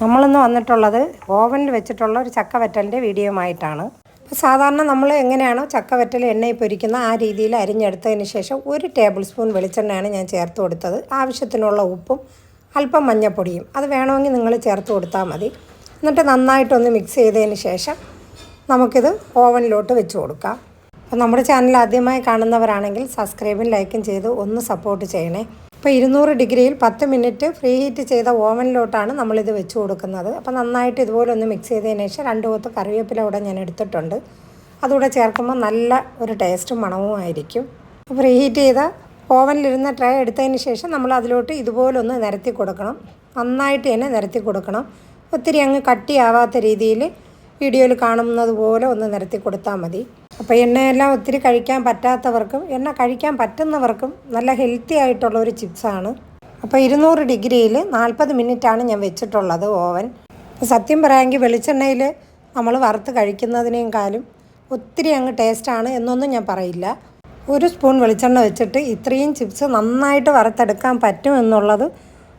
നമ്മളിന്ന് വന്നിട്ടുള്ളത് ഓവനിൽ വെച്ചിട്ടുള്ള ഒരു ചക്ക വറ്റലിന്റെ വീഡിയോയുമായിട്ടാണ്. അപ്പോൾ സാധാരണ നമ്മൾ എങ്ങനെയാണോ ചക്ക വറ്റൽ എണ്ണയിൽ പൊരിക്കുന്ന ആ രീതിയിൽ അരിഞ്ഞെടുത്തതിന് ശേഷം ഒരു ടേബിൾ സ്പൂൺ വെളിച്ചെണ്ണയാണ് ഞാൻ ചേർത്ത് കൊടുത്തത്. ആവശ്യത്തിനുള്ള ഉപ്പും അല്പം മഞ്ഞൾപ്പൊടിയും. അത് വേണമെങ്കിൽ നിങ്ങൾ ചേർത്ത് കൊടുത്താൽ മതി. എന്നിട്ട് നന്നായിട്ടൊന്ന് മിക്സ് ചെയ്തതിന് ശേഷം നമുക്കിത് ഓവനിലോട്ട് വെച്ച് കൊടുക്കാം. അപ്പോൾ നമ്മുടെ ചാനൽ ആദ്യമായി കാണുന്നവരാണെങ്കിൽ സബ്സ്ക്രൈബും ലൈക്കും ചെയ്ത് ഒന്ന് സപ്പോർട്ട് ചെയ്യണേ. അപ്പോൾ ഇരുന്നൂറ് ഡിഗ്രിയിൽ പത്ത് മിനിറ്റ് ഫ്രീ ഹീറ്റ് ചെയ്ത ഓവനിലോട്ടാണ് നമ്മളിത് വെച്ച് കൊടുക്കുന്നത്. അപ്പോൾ നന്നായിട്ട് ഇതുപോലെ ഒന്ന് മിക്സ് ചെയ്തതിന് ശേഷം രണ്ട് കൊത്ത് കറിവേപ്പില കൂടെ ഞാൻ എടുത്തിട്ടുണ്ട്. അതുകൂടെ ചേർക്കുമ്പോൾ നല്ല ഒരു ടേസ്റ്റും മണവും ആയിരിക്കും. ഫ്രീ ഹീറ്റ് ചെയ്ത ഓവനിലിരുന്ന ട്രേ എടുത്തതിന് ശേഷം നമ്മൾ അതിലോട്ട് ഇതുപോലെ ഒന്ന് നിരത്തി കൊടുക്കണം. നന്നായിട്ട് തന്നെ നിരത്തി കൊടുക്കണം. ഒത്തിരി അങ്ങ് കട്ടിയാവാത്ത രീതിയിൽ വീഡിയോയിൽ കാണുന്നത് പോലെ ഒന്ന് നിരത്തി കൊടുത്താൽ മതി. അപ്പോൾ എണ്ണയെല്ലാം ഒത്തിരി കഴിക്കാൻ പറ്റാത്തവർക്കും എണ്ണ കഴിക്കാൻ പറ്റുന്നവർക്കും നല്ല ഹെൽത്തി ആയിട്ടുള്ള ഒരു ചിപ്സാണ് അപ്പോൾ ഇരുന്നൂറ് ഡിഗ്രിയിൽ നാൽപ്പത് മിനിറ്റാണ് ഞാൻ വെച്ചിട്ടുള്ളത് ഓവൻ. സത്യം പറയാമെങ്കിൽ വെളിച്ചെണ്ണയിൽ നമ്മൾ വറുത്ത് കഴിക്കുന്നതിനേക്കാളും ഒത്തിരി അങ്ങ് ടേസ്റ്റാണ് എന്നൊന്നും ഞാൻ പറയില്ല. ഒരു സ്പൂൺ വെളിച്ചെണ്ണ വെച്ചിട്ട് ഇത്രയും ചിപ്സ് നന്നായിട്ട് വറുത്തെടുക്കാൻ പറ്റും എന്നുള്ളത്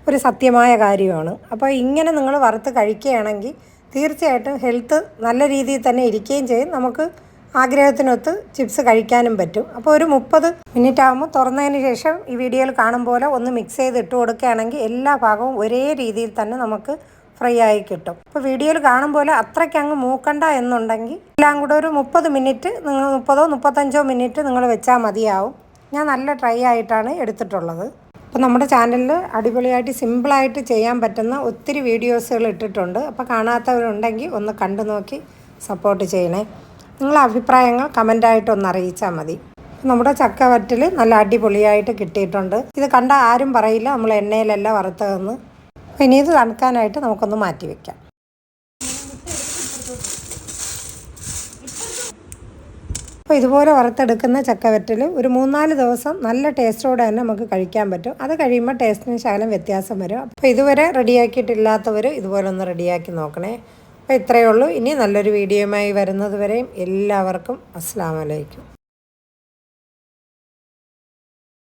ഒരു സത്യമായ കാര്യമാണ്. അപ്പോൾ ഇങ്ങനെ നിങ്ങൾ വറുത്ത് കഴിക്കുകയാണെങ്കിൽ തീർച്ചയായിട്ടും ഹെൽത്ത് നല്ല രീതിയിൽ തന്നെ ഇരിക്കുകയും ചെയ്യും. നമുക്ക് ആഗ്രഹത്തിനൊത്ത് ചിപ്സ് കഴിക്കാനും പറ്റും. അപ്പോൾ ഒരു മുപ്പത് മിനിറ്റ് ആകുമ്പോൾ തുറന്നതിന് ശേഷം ഈ വീഡിയോയിൽ കാണും പോലെ ഒന്ന് മിക്സ് ചെയ്ത് ഇട്ട് കൊടുക്കുകയാണെങ്കിൽ എല്ലാ ഭാഗവും ഒരേ രീതിയിൽ തന്നെ നമുക്ക് ഫ്രൈ ആയി കിട്ടും. അപ്പോൾ വീഡിയോയിൽ കാണും പോലെ അത്രയ്ക്ക് അങ്ങ് മൂക്കണ്ട എന്നുണ്ടെങ്കിൽ എല്ലാം കൂടെ ഒരു മുപ്പത് മിനിറ്റ് നിങ്ങൾ മുപ്പതോ മുപ്പത്തഞ്ചോ മിനിറ്റ് നിങ്ങൾ വെച്ചാൽ മതിയാവും. ഞാൻ നല്ല ട്രൈ ആയിട്ടാണ് എടുത്തിട്ടുള്ളത്. അപ്പോൾ നമ്മുടെ ചാനലിൽ അടിപൊളിയായിട്ട് സിമ്പിളായിട്ട് ചെയ്യാൻ പറ്റുന്ന ഒത്തിരി വീഡിയോസുകൾ ഇട്ടിട്ടുണ്ട്. അപ്പോൾ കാണാത്തവരുണ്ടെങ്കിൽ ഒന്ന് കണ്ടു നോക്കി സപ്പോർട്ട് ചെയ്യണേ. നിങ്ങളുടെ അഭിപ്രായങ്ങൾ കമന്റായിട്ടൊന്ന് അറിയിച്ചാൽ മതി. നമ്മുടെ ചക്ക വറ്റൽ നല്ല അടിപൊളിയായിട്ട് കിട്ടിയിട്ടുണ്ട്. ഇത് കണ്ട ആരും പറയില്ല നമ്മൾ എണ്ണയിലല്ല വറുത്തതെന്ന്. ഇനി ഇത് തണുക്കാനായിട്ട് നമുക്കൊന്ന് മാറ്റി വയ്ക്കാം അപ്പോൾ ഇതുപോലെ വറുത്തെടുക്കുന്ന ചക്കവറ്റൽ ഒരു മൂന്നാൽ ദിവസം നല്ല ടേസ്റ്റോടെ തന്നെ നമുക്ക് കഴിക്കാൻ പറ്റും. അത് കഴിയുമ്പോൾ ടേസ്റ്റിന് ശകലം വ്യത്യാസം വരും. അപ്പോൾ ഇതുവരെ റെഡിയാക്കിയിട്ടില്ലാത്തവർ ഇതുപോലെ ഒന്ന് റെഡിയാക്കി നോക്കണേ. അപ്പോൾ ഇത്രയേ ഉള്ളൂ. ഇനി നല്ലൊരു വീഡിയോയുമായി വരുന്നത് വരെയും എല്ലാവർക്കും അസ്സാം വലൈക്കും